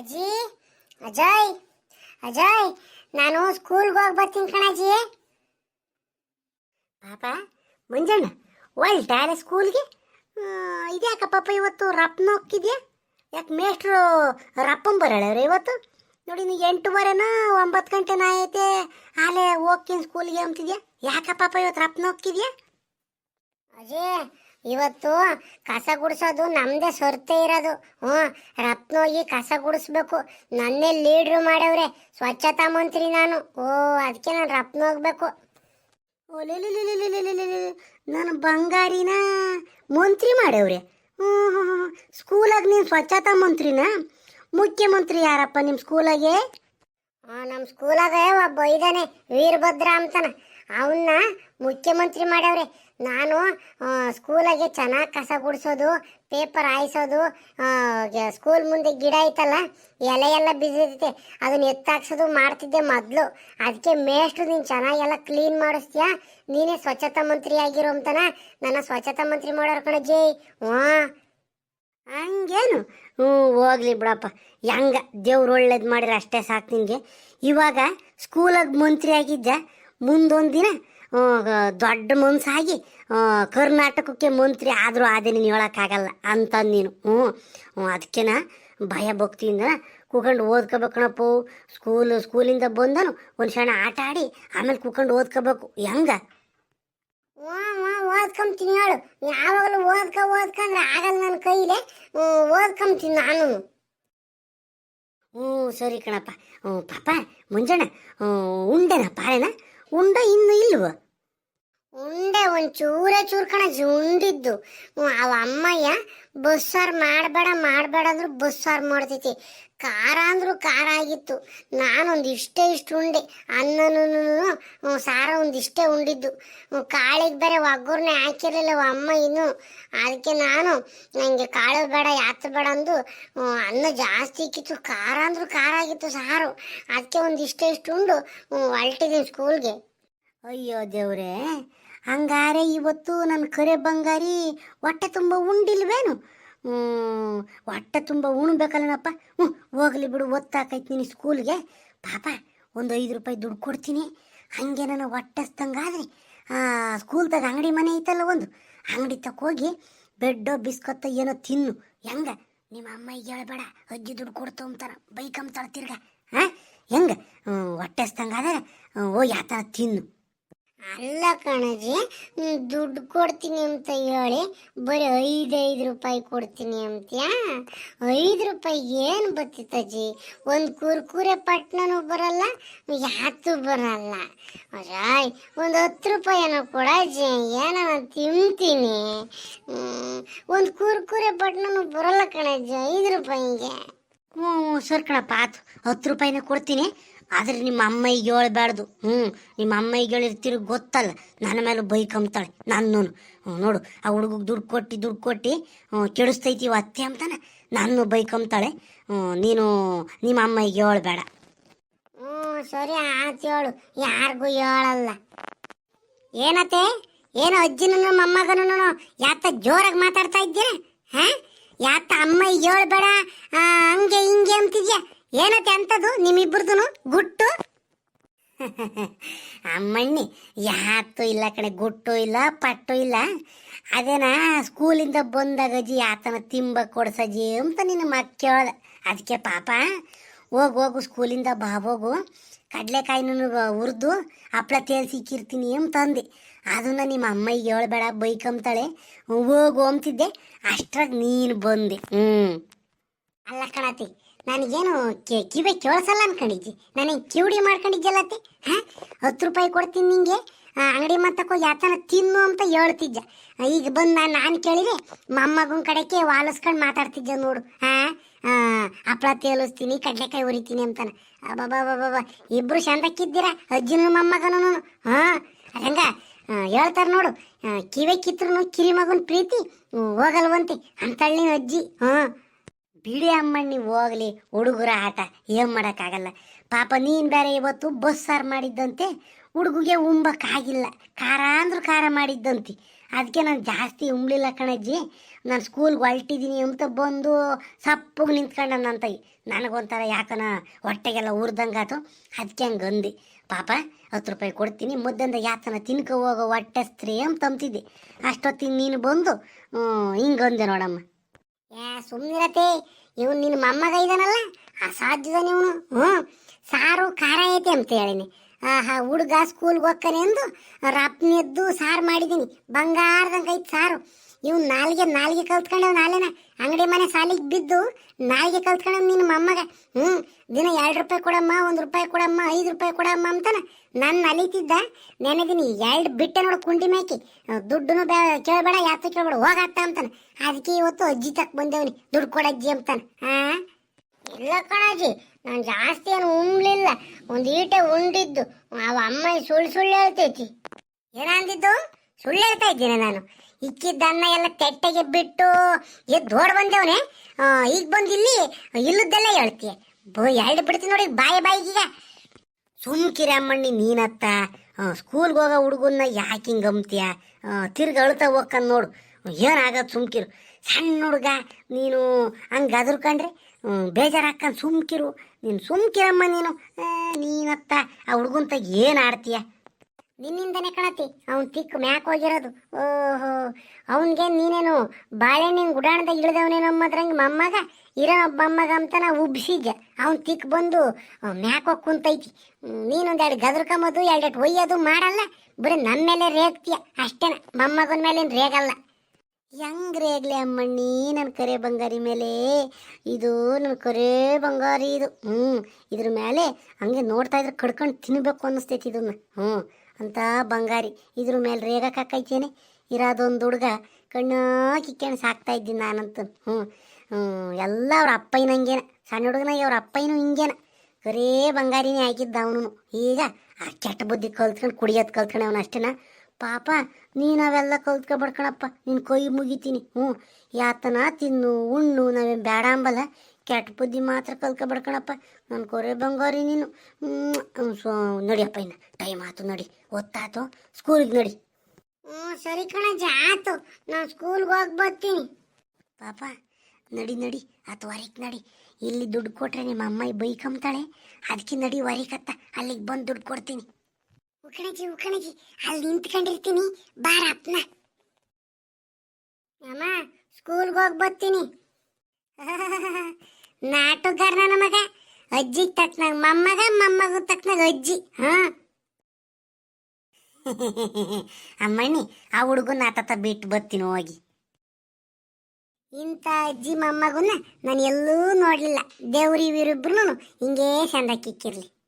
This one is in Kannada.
ಅಜ್ಜಿ, ಅಜಯ್ ಅಜಯ್, ನಾನು ಸ್ಕೂಲ್ಗೆ ಹೋಗಿ ಬರ್ತೀನಿ ಕಣಜ್ಜಿ. ಪಾಪ, ಮುಂಜಾನೆ ಒಳ್ಳೆ ಸ್ಕೂಲ್ಗೆ ಇದ್ಯಾಕ ಪಾಪ ಇವತ್ತು ರಪ್ಪನ ಹೋಗ್ತಿದ್ಯಾ ಯಾಕೆ ಮೇಷ್ಟ್ರು ರಪ್ಪನ್ ಬರಳ್ಯಾರ ಇವತ್ತು? ನೋಡಿ, ನೀ ಎಂಟೂವರೆನ ಒಂಬತ್ತು ಗಂಟೆನ ಐತೆ, ಆಲೆ ಹೋಗ್ತೀನಿ ಸ್ಕೂಲ್ಗೆ ಅಂತಿದ್ಯಾ? ಯಾಕ ಪಾಪ ಇವತ್ತು ರಪ್ಪನ ಹೋಗ್ತಿದ್ಯಾ ಅಜಯ್ ಇವತ್ತು ಕಸ ಗುಡಿಸೋದು ನಮ್ದೇ ಸೊರ್ತೆ ಇರೋದು. ಹ್ಞೂ, ರಪ್ನೋಗಿ ಕಸ ಗುಡಿಸ್ಬೇಕು. ನನ್ನೇ ಲೀಡ್ರು ಮಾಡವ್ರೆ. ಸ್ವಚ್ಛತಾ ಮಂತ್ರಿ ನಾನು. ಓ ಅದಕ್ಕೆ ನಾನು ರಪ್ನ ಹೋಗ್ಬೇಕು. ನಾನು ಬಂಗಾರಿನ? ಮಂತ್ರಿ ಮಾಡವ್ರೆ. ಹ್ಞೂ ಹ್ಞೂ ಸ್ಕೂಲಾಗ ನೀನು ಸ್ವಚ್ಛತಾ ಮಂತ್ರಿನ? ಮುಖ್ಯಮಂತ್ರಿ ಯಾರಪ್ಪ ನಿಮ್ಮ ಸ್ಕೂಲಾಗೆ? ನಮ್ಮ ಸ್ಕೂಲಾಗ ಒಬ್ಬ ಇದ್ದಾನೆ ವೀರಭದ್ರ ಅಂತಾನ. ಅವನ್ನ ಮುಖ್ಯಮಂತ್ರಿ ಮಾಡವ್ರೆ. ನಾನು ಸ್ಕೂಲಾಗೆ ಚೆನ್ನಾಗಿ ಕಸ ಗುಡಿಸೋದು, ಪೇಪರ್ ಹಾಯಿಸೋದು ಸ್ಕೂಲ್ ಮುಂದೆ ಗಿಡ ಐತಲ್ಲ, ಎಲೆ ಎಲ್ಲ ಬಿದ್ದಿರ್ತೈತೆ, ಅದನ್ನ ಎತ್ತಾಕ್ಸೋದು ಮಾಡ್ತಿದ್ದೆ ಮೊದಲು. ಅದಕ್ಕೆ ಮೇಷ್ಟ್ರು ನೀನು ಚೆನ್ನಾಗೆಲ್ಲ ಕ್ಲೀನ್ ಮಾಡಿಸ್ತೀಯಾ? ನೀನೇ ಸ್ವಚ್ಛತಾ ಮಂತ್ರಿ ಆಗಿರೋ ಅಂತನ? ನನ್ನ ಸ್ವಚ್ಛತಾ ಮಂತ್ರಿ ಮಾಡೋರು ಕಣ ಜೈ. ಹ್ಞೂ ಹಂಗೇನು? ಹ್ಞೂ, ಹೋಗ್ಲಿ ಬಿಡಪ್ಪ. ಹೆಂಗ? ದೇವ್ರು ಒಳ್ಳೇದು ಮಾಡಿದ್ರೆ ಅಷ್ಟೇ ಸಾಕು ನಿನಗೆ ಇವಾಗ ಸ್ಕೂಲಾಗ ಮಂತ್ರಿ ಆಗಿದ್ದ, ಮುಂದೊಂದು ದಿನ ದೊಡ್ಡ ಮನ್ಸಾಗಿ ಕರ್ನಾಟಕಕ್ಕೆ ಮಂತ್ರಿ ಆದರೂ ಅದೇ ನೀನು ಹೇಳೋಕ್ಕಾಗಲ್ಲ ಅಂತ ನೀನು. ಹ್ಞೂ ಅದಕ್ಕೆನ ಭಯ ಭಕ್ತಿಯಿಂದ ಕೂಕೊಂಡು ಓದ್ಕೋಬೇಕಣಪ್ಪ ಸ್ಕೂಲ್ ಸ್ಕೂಲಿಂದ ಬಂದನು ಒಂದು ಕ್ಷಣ ಆಟ ಆಡಿ ಆಮೇಲೆ ಕೂಕೊಂಡು ಓದ್ಕೋಬೇಕು. ಹೆಂಗ? ಓದ್ಕೊಂತೀನಿ ಹೇಳು. ಯಾವಾಗಲೂ ಓದ್ಕ ಓದ್ಕಂದ್ರೆ ಆಗಲ್ಲ ನನ್ನ ಕೈಲಿ. ಓದ್ಕೊಂತೀನಿ ನಾನು. ಹ್ಞೂ ಸರಿ ಕಣಪ್ಪ. ಹ್ಞೂ ಪಾಪ ಮುಂಜಾನೆ ಉಂಡೆನ ಪಾಳೆನ ಉಂಡ ಇನ್ನು ಇಲ್ವ ಉಂಡೆ ಒಂಚೂರ ಚೂರು ಕಣ ಉಂಡಿದ್ದು ಅವ ಅಮ್ಮಯ್ಯ ಬಸ್ಸಾರು ಮಾಡಬೇಡ ಮಾಡಬೇಡ ಅಂದ್ರು ಬಸ್ಸಾರು ಮಾಡ್ತೈತಿ. ಖಾರ ಅಂದ್ರು ಖಾರ ಆಗಿತ್ತು. ನಾನೊಂದು ಇಷ್ಟೇ ಇಷ್ಟು ಉಂಡೆ. ಅನ್ನನೂ ಸಾರ ಒಂದಿಷ್ಟೇ ಉಂಡಿದ್ದು. ಕಾಳಿಗೆ ಬೇರೆ ಒಗ್ಗರಣೆ ಹಾಕಿರಲಿಲ್ಲ ಅಮ್ಮ ಇನ್ನು ಅದಕ್ಕೆ ನಾನು ನನಗೆ ಕಾಳು ಬೇಡ, ಯಾತು ಬೇಡ ಅಂದು ಅನ್ನ ಜಾಸ್ತಿ ಇಕ್ಕಿತ್ತು. ಖಾರ ಅಂದ್ರು ಖಾರ ಆಗಿತ್ತು ಸಾರು. ಅದಕ್ಕೆ ಒಂದು ಇಷ್ಟೇ ಇಷ್ಟು ಉಂಡು ಹೊಲ್ಟಿದ್ದೀನಿ ಸ್ಕೂಲ್ಗೆ ಅಯ್ಯೋ ದೇವ್ರೇ. ಹಂಗಾರೆ ಇವತ್ತು ನನ್ನ ಕರೆ ಬಂಗಾರಿ ಹೊಟ್ಟೆ ತುಂಬ ಉಂಡಿಲ್ವೇನು? ಹೊಟ್ಟೆ ತುಂಬ ಉಣ್ಬೇಕಲ್ಲನಪ್ಪ. ಹ್ಞೂ ಹೋಗ್ಲಿ ಬಿಡು, ಒತ್ತಾಕೈತಿ ನೀನು ಸ್ಕೂಲ್ಗೆ. ಪಾಪ, ಒಂದು ಐದು ರೂಪಾಯಿ ದುಡ್ಡು ಕೊಡ್ತೀನಿ. ಹಾಗೆ ನಾನು ಹೊಟ್ಟೆ ಹಸ್ದಂಗಾದ್ರೆ ಸ್ಕೂಲ್ದಾಗ ಅಂಗಡಿ ಮನೆ ಐತಲ್ಲ ಒಂದು. ಅಂಗಡಿ ಹೋಗಿ ಬೆಡ್ಡೋ, ಬಿಸ್ಕತ್ತ ಏನೋ ತಿನ್ನು. ಹೆಂಗ? ನಿಮ್ಮ ಅಮ್ಮ ಈಗ ಹೇಳ್ಬೇಡ ಅಜ್ಜಿ ದುಡ್ಡು ಕೊಡ್ತು ಅಂತಾರ. ಬೈಕ್ ಅಂತಾಳ ತಿರ್ಗ ಹಾಂ ಹೆಂಗೆ? ಹೊಟ್ಟೆಸ್ತಂಗಾದ್ರೆ ಹೋಗಿ ಆ ಥರ ತಿನ್ನು. ಅಲ್ಲ ಕಣಜಿ ದುಡ್ಡು ಕೊಡ್ತೀನಿ ಅಂತ ಹೇಳಿ ಬರೀ ಐದೈದು ರೂಪಾಯಿ ಕೊಡ್ತೀನಿ ಅಂತ್ಯಾ? ಐದು ರೂಪಾಯಿ ಏನು ಬತ್ತಿತ್ತಜ್ಜಿ ಒಂದು ಕುರ್ಕುರೆ ಪಟ್ನೂ ಬರಲ್ಲ ಯಾತು ಬರಲ್ಲ. ರಾಯ್ ಒಂದು ಹತ್ತು ರೂಪಾಯಿನೋ ಕೊಡಜ್ಜಿ ಏನೋ ನಾನು ತಿಂತೀನಿ. ಒಂದು ಕುರ್ಕುರೆ ಪಟ್ನೂ ಬರಲ್ಲ ಕಣಜ್ಜಿ ಐದು ರೂಪಾಯಿಗೆ. ಹ್ಞೂ ಸರ್ ಕಣಪ್ಪ, ಆತು ಹತ್ತು ರೂಪಾಯಿನ ಕೊಡ್ತೀನಿ. ಆದ್ರೆ ನಿಮ್ಮ ಅಮ್ಮಯ್ಗೆ ಹೇಳ್ಬಾರ್ದು. ಹ್ಞೂ ನಿಮ್ಮ ಅಮ್ಮಯ್ಗೆ ಹೇಳಿರ್ತೀರಿ ಗೊತ್ತಲ್ಲ. ನನ್ನ ಮೇಲೆ ಬೈಕಂತಾಳೆ ನಾನು ನೋಡು, ಆ ಹುಡುಗಗೆ ದುಡ್ಡು ಕೊಟ್ಟು ದುಡ್ಡು ಕೊಟ್ಟು ಕೆಡಿಸ್ತೈತಿ ಅತ್ತೆ ಅಂತಾನೆ ನಾನು ಬೈಕಂತಾಳೆ ಹ್ಞೂ ನೀನು ನಿಮ್ಮ ಅಮ್ಮಯ್ಗೆ ಹೇಳ್ಬೇಡ. ಹ್ಞೂ ಸರಿ ಆತು ಹೇಳು. ಯಾರಿಗೂ ಹೇಳಲ್ಲ. ಏನತ್ತೆ? ಏನು ಅಜ್ಜಿನೂ ಮೊಮ್ಮಗನೂ ಯಾತ ಜೋರಾಗಿ ಮಾತಾಡ್ತಾ ಇದ್ದೀರಾ? ಹಾ? ಯಾತ ಅಮ್ಮ ಈಗ ಹೇಳ್ಬೇಡ ಹಂಗೆ ಹಿಂಗೆ ಅಂತಿದ್ಯಾ? ಏನತ್ತೆ ಅಂತದು? ನಿಮ್ಮಿಬ್ಬರದು ಗುಟ್ಟು? ಅಮ್ಮಣ್ಣಿ, ಯಾತು ಇಲ್ಲ ಕಣೆ, ಗುಟ್ಟು ಇಲ್ಲ, ಪಟ್ಟು ಇಲ್ಲ. ಅದೇನ, ಸ್ಕೂಲಿಂದ ಗಜಿ ಆತನ ತಿಂಬ ಕೊಡ್ಸಜ್ಜಿ ಅಂತ ನಿನ್ನ ಮಕ್ಕಳ ಅದಕ್ಕೆ ಪಾಪ, ಹೋಗು ಹೋಗು, ಸ್ಕೂಲಿಂದ ಬಾ ಹೋಗು. ಕಡಲೆಕಾಯಿನೂ ಹುರಿದು, ಹಪ್ಳ ತೇಲ್ಸಿಕ್ಕಿರ್ತೀನಿ ಅಂತ ಅಂದೆ ಅದನ್ನ ನಿಮ್ಮ ಅಮ್ಮಿಗೆ ಹೇಳ್ಬೇಡ, ಬೈಕಂತಾಳೆ. ಹೋಗು ಅಂತಿದ್ದೆ. ಅಷ್ಟ್ರಾಗ ನೀನು ಬಂದೆ. ಹ್ಞೂ ಅಲ್ಲ ಕಣತಿ ನನಗೇನು ಕಿವಿ ಕೇಳಿಸಲ್ಲ ಅನ್ಕೊಂಡಿದ್ದಿ. ನನಗೆ ಕಿವುಡಿ ಮಾಡ್ಕೊಂಡಿದ್ದೆಲ್ಲತ್ತೆ ಹಾಂ? ಹತ್ತು ರೂಪಾಯಿ ಕೊಡ್ತೀನಿ ನಿಂಗೆ. ಅಂಗಡಿ ಮತ್ತಕ್ಕೋ ಯಾತನ ತಿನ್ನು ಅಂತ ಹೇಳ್ತಿದ್ದ. ಈಗ ಬಂದು ನಾನು ನಾನು ಕೇಳಿದೆ, ಮೊಮ್ಮಗನ ಕಡೆಗೆ ವಾಲಿಸ್ಕೊಂಡು ಮಾತಾಡ್ತಿದ್ದೆ ನೋಡು. ಹಾಂ ಹಪ್ಪಳ ತೇಲಿಸ್ತೀನಿ, ಕಡ್ಲೆಕಾಯಿ ಉರಿತೀನಿ ಅಂತಾನೆ. ಅಬ್ಬಬ್ಬಬ್ಬಬ್ಬ, ಇಬ್ರು ಶಾಂತಕ್ಕಿದ್ದೀರಾ ಅಜ್ಜನ ಮೊಮ್ಮಗನೂ ಹಾಂ? ಹಂಗ ಹೇಳ್ತಾರೆ ನೋಡು. ಕಿವೆ ಕಿತ್ರು ಕಿರಿ ಮಗನ ಪ್ರೀತಿ ಹೋಗಲ್ವಂತೆ. ಅಂತಳ್ಳಿ ಅಜ್ಜಿ, ಹಾಂ. ಬಿಡಿ ಅಮ್ಮಣ್ಣಿ ಹೋಗ್ಲಿ, ಹುಡುಗರ ಆಟ, ಏನ್ ಮಾಡೋಕ್ಕಾಗಲ್ಲ. ಪಾಪ ನೀನ್ ಬೇರೆ ಇವತ್ತು ಬಸ್ ಸಾರು ಮಾಡಿದ್ದಂತೆ, ಹುಡುಗಿಗೆ ಉಂಬಕ್ಕಾಗಿಲ್ಲ. ಖಾರ ಅಂದ್ರೂ ಖಾರ ಮಾಡಿದ್ದಂತೆ. ಅದಕ್ಕೆ ನಾನು ಜಾಸ್ತಿ ಉಂಬ್ಲಿಲ್ಲ ಕಣಜ್ಜಿ. ನಾನು ಸ್ಕೂಲ್ಗೆ ಹೊಲ್ಟಿದ್ದೀನಿ ಅಂತ ಬಂದು ಸಪ್ಪಗೆ ನಿಂತ್ಕೊಂಡ ನನ್ನ ತಾಯಿ. ನನಗೊಂಥರ ಯಾಕನ ಹೊಟ್ಟೆಗೆಲ್ಲ ಉರ್ದಂಗಾತು ಅದಕ್ಕೆ ಹಂಗೆ ಅಂದೆ. ಪಾಪ, ಹತ್ತು ರೂಪಾಯಿ ಕೊಡ್ತೀನಿ ಮುದ್ದಂದ ಯಾತನ ತಿನ್ಕೋ ಹೋಗೋ ಹೊಟ್ಟೆ ಸ್ತ್ರೀ ಅಂತ ಅಂತಿದ್ದೆ ಅಷ್ಟೊತ್ತಿಗೆ ನೀನು ಬಂದು ಹಿಂಗೆ ಅಂದೆ ನೋಡಮ್ಮ. ಏ ಸುಮ್ಮನಿರತೆ ಇವನು ನಿನ್ನ ಮೊಮ್ಮಗ ಇದಾನಲ್ಲ, ಅಸಾಧ್ಯದ ಇವನು ಹ್ಞೂ ಸಾರು ಖಾರ ಐತೆ ಅಂತ ಹೇಳಿನಿ. ಆಹಾ, ಹುಡುಗ ಸ್ಕೂಲ್ಗೆ ಹೋಗ್ತಾನೆ ಎಂದು ರಪ್ನೆದ್ದು ಸಾರು ಮಾಡಿದ್ದೀನಿ ಬಂಗಾರದಂಗೆ ಐತೆ ಸಾರು. ಇವ್ನು ನಾಲ್ಗೆ ನಾಲ್ಗೆ ಕಲ್ತ್ಕೊಂಡವ್ ನಾಳೆನ. ಅಂಗಡಿ ಮನೆ ಸಾಲಿಗೆ ಬಿದ್ದು ನಾಲ್ಗೆ ಕಲ್ತ್ಕೊಂಡವ್ ನಿನ್ನ ಮೊಮ್ಮಗ. ಹ್ಞೂ ದಿನ ಎರಡು ರೂಪಾಯಿ ಕೊಡಮ್ಮ, ಒಂದು ರೂಪಾಯಿ ಕೊಡಮ್ಮ, ಐದು ರೂಪಾಯಿ ಕೊಡಮ್ಮ ಅಂತಾನ. ನನ್ನ ಅಲಿತಿದ್ದ ನೆನೆದಿನಿ ಎರಡು ಬಿಟ್ಟೆ ನೋಡು ಕುಂಡಿ ಮೇಕಿ. ದುಡ್ಡುನು ಬೇ ಕೇಳಬೇಡ ಯಾತ ಕೇಳಬೇಡ ಹೋಗತ್ತ ಅಂತಾನೆ. ಅದಕ್ಕೆ ಇವತ್ತು ಅಜ್ಜಿ ತಕ್ ಬಂದೇವ್ನಿ, ದುಡ್ಡು ಕೊಡಜ್ಜಿ ಅಂತಾನೆ. ಹಾ ಇಲ್ಲ ಕಣಾಜಿ, ನಾನು ಜಾಸ್ತಿ ಏನು ಉಣ್ಲಿಲ್ಲ. ಒಂದು ಈಟೆ ಉಂಡಿದ್ದು. ಅವ ಅಮ್ಮ ಸುಳ್ಳು ಸುಳ್ಳು ಹೇಳ್ತೈತಿ. ಏನಂದಿದ್ದು? ಸುಳ್ಳು ಹೇಳ್ತಾ ಇದ್ದೀನಿ ನಾನು. ಇಕ್ಕಿದ್ದನ್ನ ಎಲ್ಲ ತೆಟ್ಟೆಗೆ ಬಿಟ್ಟು ಎದ್ದು ಓಡ್ ಬಂದವನೆ? ಈಗ ಬಂದು ಇಲ್ಲಿ, ಇಲ್ಲದ್ದೆಲ್ಲ ಹೇಳ್ತೀಯ. ಬೋ, ಎರಡು ಬಿಡ್ತೀನಿ ನೋಡಿ, ಬಾಯಿ ಬಾಯಿಗೀಗ ಸುಮ್ಕಿರಮ್ಮಣ್ಣಿ ನೀನತ್ತ ಸ್ಕೂಲ್ಗೆ ಹೋಗೋ ಹುಡುಗನ್ನ ಯಾಕೆ ಹಿಂಗೆ ಅಂಬ್ತೀಯ ತಿರ್ಗ ಅಳ್ತಾ ಹೋಗ್ಕಂದ್ ನೋಡು. ಏನಾಗತ್ತೆ ಸುಮ್ಕಿರು ಸಣ್ಣ ಹುಡುಗ, ನೀನು ಹಂಗೆ ಗದರ್ಕೊಂಡ್ರೆ ಬೇಜಾರಾಕ್ಕಂದು ಸುಮ್ಕಿರು ನೀನು ಸುಮ್ಕಿರಮ್ಮ ನೀನು. ನೀನತ್ತ, ಆ ಹುಡುಗಂತ ಏನು ಆಡ್ತೀಯ? ನಿನ್ನಿಂದನೇ ಕಣತಿ. ಅವ್ನು ತಿಕ್ಕ ಮ್ಯಾಕ್ ಹೋಗಿರೋದು. ಓಹೋ ಅವನಿಗೆ ನೀನೇನು ಬಾಳೆಹಣ್ಣಿನ ಗುಡಾಣದಾಗ ಇಳಿದವನೇನೋ ಅಂಬದ್ರಂಗೆ ಮೊಮ್ಮಗ? ಇರೋ ಮೊಮ್ಮಗ ಅಂತ ನಾ ಉಬ್ಸಿದ್ದ. ಅವ್ನು ತಿಕ್ ಬಂದು ಮ್ಯಾಕ್ ಹೋಗಿ ಕುಂತೈತಿ. ಹ್ಮ್, ನೀನೊಂದೆರಡು ಎರಡು ಎರಡು ಒಯ್ಯೋದು ಮಾಡಲ್ಲ. ಬರೀ ನಮ್ಮ ಮೇಲೆ ರೇಗ್ತೀಯ. ಅಷ್ಟೇನ ಮೊಮ್ಮಗನ ಮೇಲೆ ರೇಗಲ್ಲ. ಹೆಂಗ್ ರೇಗ್ಲಿ ಅಮ್ಮಣ್ಣಿ ನನ್ನ ಕರೆ ಬಂಗಾರಿ ಮೇಲೆ? ಇದು ನನ್ನ ಕರೆ ಬಂಗಾರಿ ಇದು. ಹ್ಞೂ ಇದ್ರ ಮೇಲೆ ಹಂಗೆ ನೋಡ್ತಾ ಇದ್ರೆ ಕಡ್ಕೊಂಡು ತಿನ್ಬೇಕು ಅನ್ನಿಸ್ತೈತಿ ಇದನ್ನ. ಹ್ಞೂ ಅಂತ ಬಂಗಾರಿ. ಇದ್ರ ಮೇಲೆ ರೇಗಕ್ಕಾಕೈತೇನೆ ಇರೋದೊಂದು ಹುಡುಗ ಕಣ್ಣು ಕಿಕ್ಕಣ್ ಸಾಕ್ತಾ ಇದ್ದೀನಿ ನಾನಂತ. ಹ್ಞೂ ಎಲ್ಲ ಅವ್ರ ಅಪ್ಪಯ್ಯನ ಹಂಗೇನ. ಸಣ್ಣ ಹುಡುಗನಾಗಿ ಅವ್ರ ಅಪ್ಪಯ್ಯನೂ ಹಿಂಗೇನ. ಕರೇ ಬಂಗಾರಿನೇ ಹಾಕಿದ್ದ ಅವನು ಈಗ ಆ ಕೆಟ್ಟ ಬುದ್ಧಿ ಕಲ್ತ್ಕೊಂಡು ಕುಡಿಯೋದು ಕಲ್ತ್ಕೊಂಡು ಅವನು ಅಷ್ಟೇನ. ಪಾಪ, ನೀನು ಅವೆಲ್ಲ ಕಲ್ತ್ಕೊಬಡ್ಕಣಪ್ಪ ನಿನ್ನ ಕೊಯ್ ಮುಗಿತೀನಿ. ಹ್ಞೂ ಯಾತನ ತಿನ್ನು, ಉಣ್ಣು, ನಾವೇನು ಬೇಡ ಅಂಬಲ್ಲ ಕೆಟ್ಟ ಬುದ್ಧಿ ಮಾತ್ರ ಕಲ್ತ್ಕೊಬಡ್ಕಣಪ್ಪ ನನ್ನ ಕೊರೆ ಬಂಗಾರಿ ನೀನು. ಸೊ, ನಡಿಯಪ್ಪ ಇನ್ನು. ಟೈಮ್ ಆಯ್ತು, ನಡಿ. ಒತ್ತಾತು ಸ್ಕೂಲಿಗೆ ನಡಿ. ಹ್ಞೂ ಸರಿ ಕಣಜ್ಜ ಆಯ್ತು. ನಾನು ಸ್ಕೂಲ್ಗೆ ಹೋಗಿ ಬರ್ತೀನಿ. ಪಾಪ, ನಡಿ ನಡಿ. ಆತು ವರಿಕ್ ನಡಿ. ಇಲ್ಲಿ ದುಡ್ಡು ಕೊಟ್ರೆ ನಿಮ್ಮ ಅಮ್ಮ ಬೈಕಂತಾಳೆ ಅದಕ್ಕೆ ನಡಿ ಹೊರಗತ್ತ ಅಲ್ಲಿಗೆ ಬಂದು ದುಡ್ಡು ಕೊಡ್ತೀನಿ. ಉಕ್ಕಣಜಿ ಉಕ್ಕಣಜಿ ಅಲ್ಲಿ ನಿಂತ್ಕೊಂಡಿರ್ತೀನಿ. ಬಾರ ಅಪ್ನ. ಅಮ್ಮ ಸ್ಕೂಲ್ಗೆ ಹೋಗಿ ಬರ್ತೀನಿ. ನಾಟುಗಾರ ನನ್ನ ಮಗ ಅಜ್ಜಿಗೆ ತಕ್ಕನಾಗ, ಮೊಮ್ಮಗ ಮೊಮ್ಮಗ ತಕ್ಕನಾಗ ಅಜ್ಜಿ, ಹಾ. ಅಮ್ಮಣ್ಣಿ, ಆ ಹುಡುಗನ ಆತತ ಬಿಟ್ಟು ಬರ್ತೀನಿ ಹೋಗಿ. ಇಂಥ ಅಜ್ಜಿ, ಮೊಮ್ಮಗುನ ನಾನು ಎಲ್ಲೂ ನೋಡಲಿಲ್ಲ. ದೇವ್ರಿ ಇವರಿಬ್ರು ಹಿಂಗೇ ಚಂದ ಕಿಕ್ಕಿರ್ಲಿ.